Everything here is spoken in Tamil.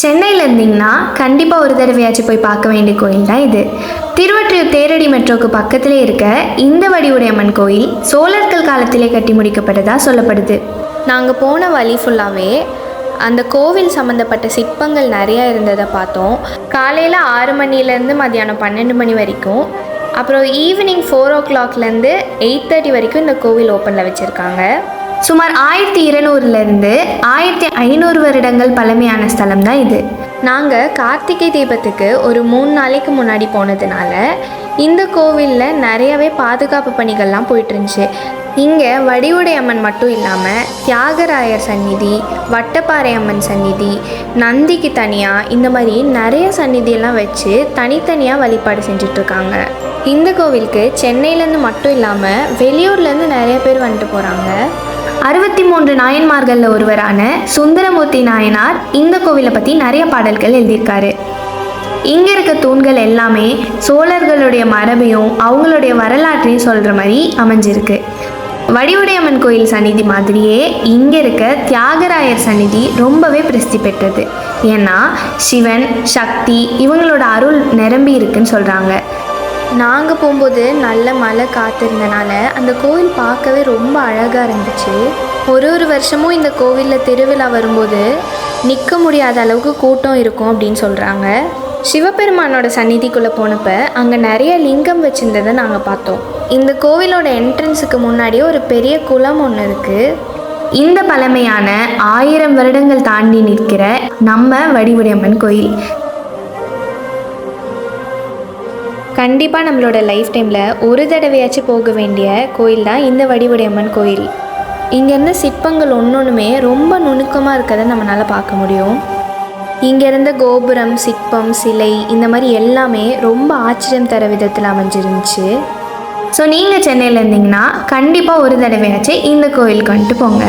சென்னையில் இருந்தீங்கன்னா கண்டிப்பாக ஒரு தடவையாச்சும் போய் பார்க்க வேண்டிய கோயில் தான் இது. திருவற்றியூர் தேரடி மெட்ரோக்கு பக்கத்திலே இருக்க இந்த வடிவுடையம்மன் கோயில் சோழர்கள் காலத்திலே கட்டி முடிக்கப்பட்டதாக சொல்லப்படுது. நாங்கள் போன வழி ஃபுல்லாகவே அந்த கோவில் சம்மந்தப்பட்ட சிற்பங்கள் நிறையா இருந்ததை பார்த்தோம். காலையில் ஆறு மணிலேருந்து மதியானம் பன்னெண்டு மணி வரைக்கும். அப்புறம் ஈவினிங் ஃபோர் ஓ கிளாக்லேருந்து எயிட் தேர்ட்டி வரைக்கும் இந்த கோவில் ஓப்பனில் வச்சுருக்காங்க. சுமார் ஆயிரத்தி இருநூறுலேருந்து ஆயிரத்தி ஐநூறு வருடங்கள் பழமையான ஸ்தலம் தான் இது. நாங்கள் கார்த்திகை தீபத்துக்கு ஒரு மூணு நாளைக்கு முன்னாடி போனதுனால இந்த கோவிலில் நிறையவே பாதுகாப்பு பணிகள்லாம் போயிட்டு இருந்துச்சு. இங்கே வடிவுடை அம்மன் மட்டும் இல்லாமல் தியாகராயர் சந்நிதி வட்டப்பாறை அம்மன் சந்நிதி நந்திக்கு தனியாக இந்த மாதிரி நிறைய சந்நிதியெல்லாம் வச்சு தனித்தனியாக வழிபாடு செஞ்சிட்ருக்காங்க. இந்த கோவிலுக்கு சென்னையிலேருந்து மட்டும் இல்லாமல் வெளியூர்லேருந்து நிறைய பேர் வந்துட்டு போகிறாங்க அறுபத்தி மூன்று நாயன்மார்களில் ஒருவரான சுந்தரமூர்த்தி நாயனார் இந்த கோவிலை பற்றி நிறைய பாடல்கள் எழுதியிருக்காரு. இங்கே இருக்க தூண்கள் எல்லாமே சோழர்களுடைய மரபையும் அவங்களுடைய வரலாற்றையும் சொல்கிற மாதிரி அமைஞ்சிருக்கு. வடிவுடையம்மன் கோயில் சந்நிதி மாதிரியே இங்கே இருக்க தியாகராயர் சந்நிதி ரொம்பவே பிரசித்தி பெற்றது. ஏன்னா சிவன் சக்தி இவங்களோட அருள் நிரம்பி இருக்குன்னு சொல்கிறாங்க நாங்கள் போகும்போது நல்ல மழை காத்திருந்தனால அந்த கோவில் பார்க்கவே ரொம்ப அழகாக இருந்துச்சு. ஒரு ஒரு வருஷமும் இந்த கோவிலில் திருவிழா வரும்போது நிற்க முடியாத அளவுக்கு கூட்டம் இருக்கும் அப்படின்னு சொல்கிறாங்க சிவபெருமானோட சந்நிதிக்குள்ளே போனப்ப அங்கே நிறைய லிங்கம் வச்சுருந்ததை நாங்கள் பார்த்தோம். இந்த கோவிலோட என்ட்ரன்ஸுக்கு முன்னாடி ஒரு பெரிய குளம் ஒன்று இருக்குது இந்த பழமையான ஆயிரம் வருடங்கள் தாண்டி நிற்கிற நம்ம வடிவுடையம்மன் கோயில். கண்டிப்பாக நம்மளோட லைஃப் டைமில் ஒரு தடவையாச்சும் போக வேண்டிய கோயில் தான் இந்த வடிவுடையம்மன் கோயில். இங்கேருந்து சிற்பங்கள் சிற்பங்கள் ஒன்றொன்றுமே ரொம்ப நுணுக்கமாக இருக்கிறத நம்மளால் பார்க்க முடியும். இங்கே இருந்த கோபுரம் சிற்பம் சிலை இந்த மாதிரி எல்லாமே ரொம்ப ஆச்சரியம் தர விதத்தில் அமைஞ்சிருந்துச்சு. ஸோ நீங்கள் சென்னையில் இருந்தீங்கன்னா கண்டிப்பாக ஒரு தடவையாச்சும் இந்த கோயிலுக்கு வந்துட்டு போங்க.